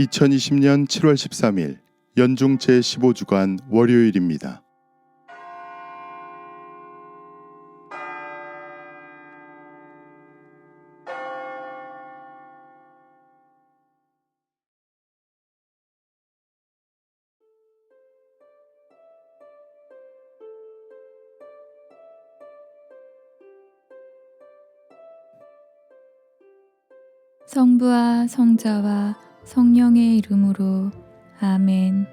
2020년 7월 13일 연중 제15주간 월요일입니다. 성부와 성자와 성령의 이름으로 아멘.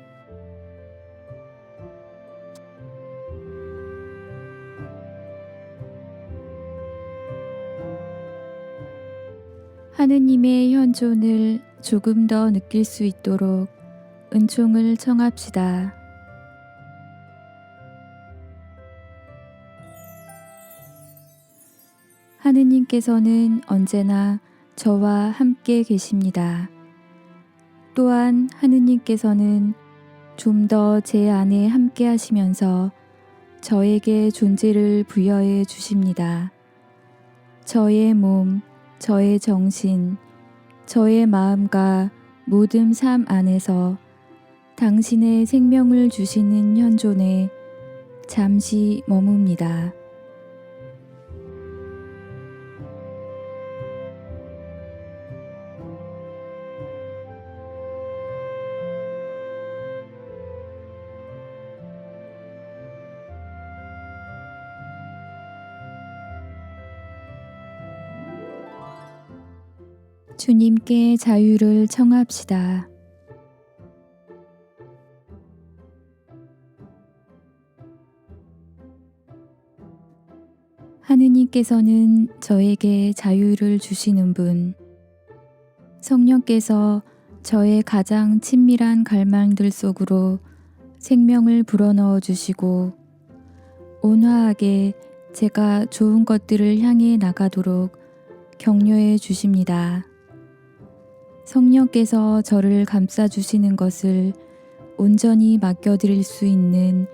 하느님의 현존을 조금 더 느낄 수 있도록 은총을 청합시다. 하느님께서는 언제나 저와 함께 계십니다. 또한 하느님께서는 좀 더 제 안에 함께 하시면서 저에게 존재를 부여해 주십니다. 저의 몸, 저의 정신, 저의 마음과 모든 삶 안에서 당신의 생명을 주시는 현존에 잠시 머뭅니다. 주님께 자유를 청합시다. 하느님께서는 저에게 자유를 주시는 분, 성령께서 저의 가장 친밀한 갈망들 속으로 생명을 불어넣어 주시고, 온화하게 제가 좋은 것들을 향해 나가도록 격려해 주십니다. 성령께서 저를 감싸 주시는 것을 온전히 맡겨드릴 수 있는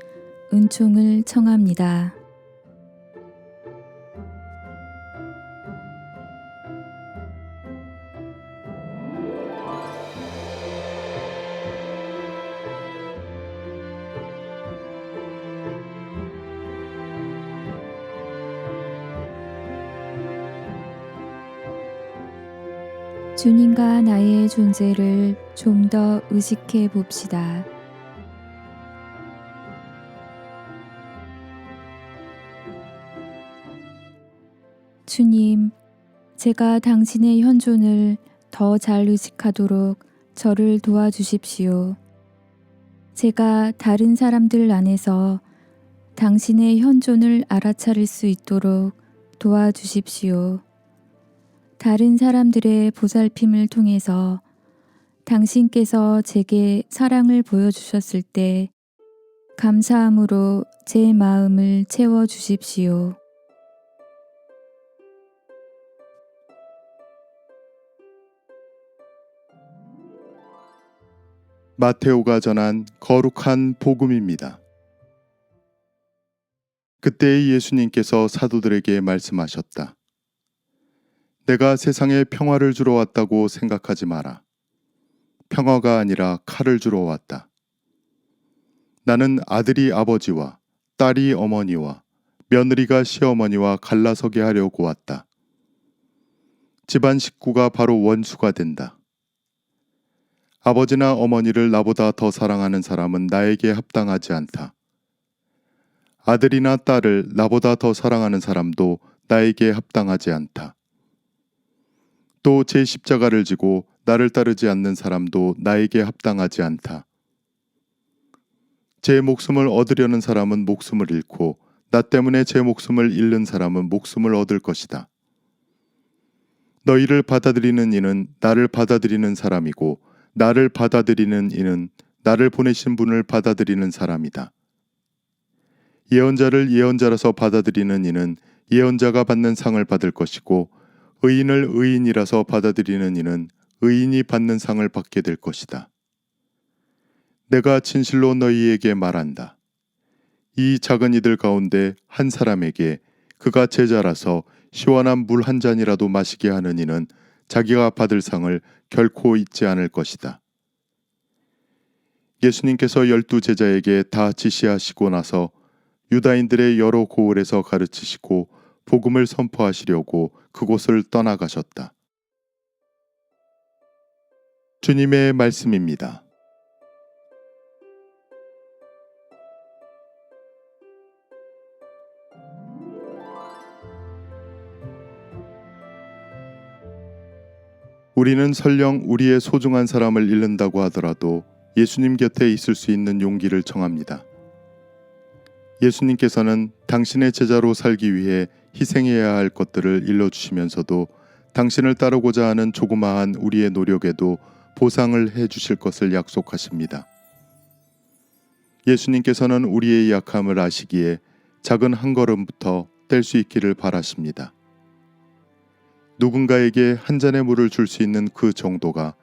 은총을 청합니다. 주님과 나의 존재를 좀 더 의식해 봅시다. 주님, 제가 당신의 현존을 더 잘 의식하도록 저를 도와주십시오. 제가 다른 사람들 안에서 당신의 현존을 알아차릴 수 있도록 도와주십시오. 다른 사람들의 보살핌을 통해서 당신께서 제게 사랑을 보여주셨을 때 감사함으로 제 마음을 채워 주십시오. 마테오가 전한 거룩한 복음입니다. 그때 예수님께서 사도들에게 말씀하셨다. 내가 세상에 평화를 주러 왔다고 생각하지 마라. 평화가 아니라 칼을 주러 왔다. 나는 아들이 아버지와 딸이 어머니와 며느리가 시어머니와 갈라서게 하려고 왔다. 집안 식구가 바로 원수가 된다. 아버지나 어머니를 나보다 더 사랑하는 사람은 나에게 합당하지 않다. 아들이나 딸을 나보다 더 사랑하는 사람도 나에게 합당하지 않다. 또 제 십자가를 지고 나를 따르지 않는 사람도 나에게 합당하지 않다. 제 목숨을 얻으려는 사람은 목숨을 잃고 나 때문에 제 목숨을 잃는 사람은 목숨을 얻을 것이다. 너희를 받아들이는 이는 나를 받아들이는 사람이고 나를 받아들이는 이는 나를 보내신 분을 받아들이는 사람이다. 예언자를 예언자라서 받아들이는 이는 예언자가 받는 상을 받을 것이고 의인을 의인이라서 받아들이는 이는 의인이 받는 상을 받게 될 것이다. 내가 진실로 너희에게 말한다. 이 작은 이들 가운데 한 사람에게 그가 제자라서 시원한 물 한 잔이라도 마시게 하는 이는 자기가 받을 상을 결코 잊지 않을 것이다. 예수님께서 열두 제자에게 다 지시하시고 나서 유다인들의 여러 고을에서 가르치시고 복음을 선포하시려고 그곳을 떠나가셨다. 주님의 말씀입니다. 우리는 설령 우리의 소중한 사람을 잃는다고 하더라도 예수님 곁에 있을 수 있는 용기를 청합니다. 예수님께서는 당신의 제자로 살기 위해 희생해야 할 것들을 일러주시면서도 당신을 따르고자 하는 조그마한 우리의 노력에도 보상을 해 주실 것을 약속하십니다. 예수님께서는 우리의 약함을 아시기에 작은 한 걸음부터 뗄 수 있기를 바라십니다. 누군가에게 한 잔의 물을 줄 수 있는 그 정도가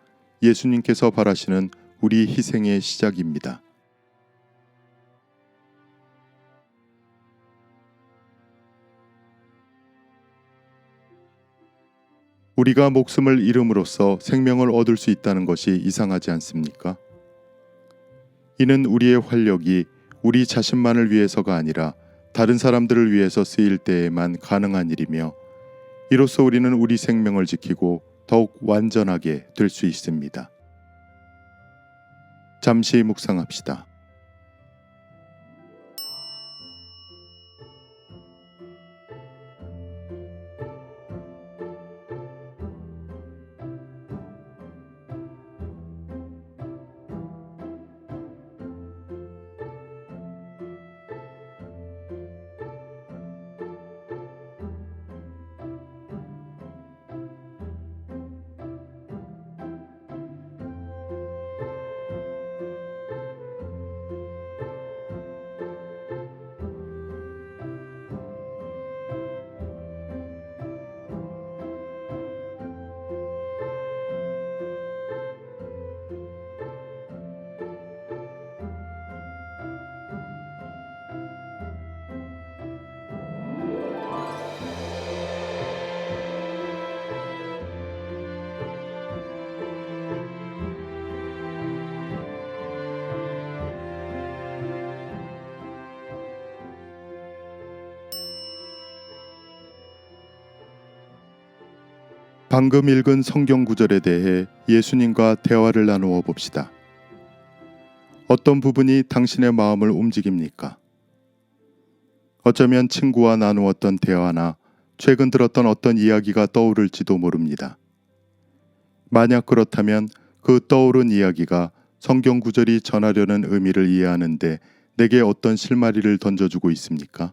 예수님께서 바라시는 우리 희생의 시작입니다. 우리가 목숨을 잃음으로써 생명을 얻을 수 있다는 것이 이상하지 않습니까? 이는 우리의 활력이 우리 자신만을 위해서가 아니라 다른 사람들을 위해서 쓰일 때에만 가능한 일이며 이로써 우리는 우리 생명을 지키고 더욱 완전하게 될 수 있습니다. 잠시 묵상합시다. 방금 읽은 성경 구절에 대해 예수님과 대화를 나누어 봅시다. 어떤 부분이 당신의 마음을 움직입니까? 어쩌면 친구와 나누었던 대화나 최근 들었던 어떤 이야기가 떠오를지도 모릅니다. 만약 그렇다면 그 떠오른 이야기가 성경 구절이 전하려는 의미를 이해하는데 내게 어떤 실마리를 던져주고 있습니까?